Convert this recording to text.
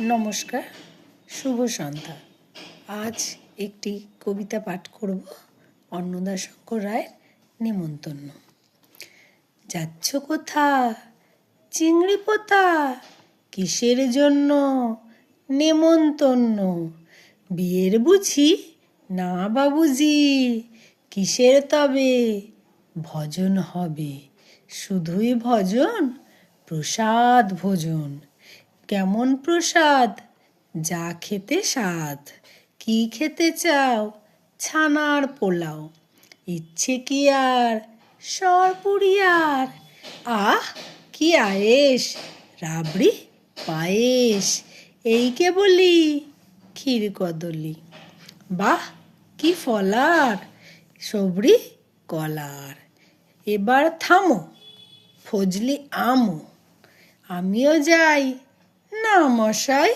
নমস্কার, শুভ সন্ধ্যা। আজ একটি কবিতা পাঠ করব অন্নদা শঙ্কর রায়ের নেমন্তন্ন যাচ্ছ কোথা চিংড়ি পোতা? কিসের জন্য? নেমন্তন্ন বিয়ের বুঝি? না বাবুজি। কিসের তবে? ভজন হবে। শুধুই ভজন, প্রসাদ ভোজন। কেমন প্রসাদ? যা খেতে স্বাদ। কি খেতে চাও? ছানার পোলাও। ইচ্ছে কি আর? সরপুরিয়ার আহ, কি আয়েস রাবড়ি? পায়েস এই কে বলি? ক্ষীর কদলি। বাহ, কি ফলার! সবরি কলার। এবার থামো, ফজলি আমো। আমিও যাই। না মশাই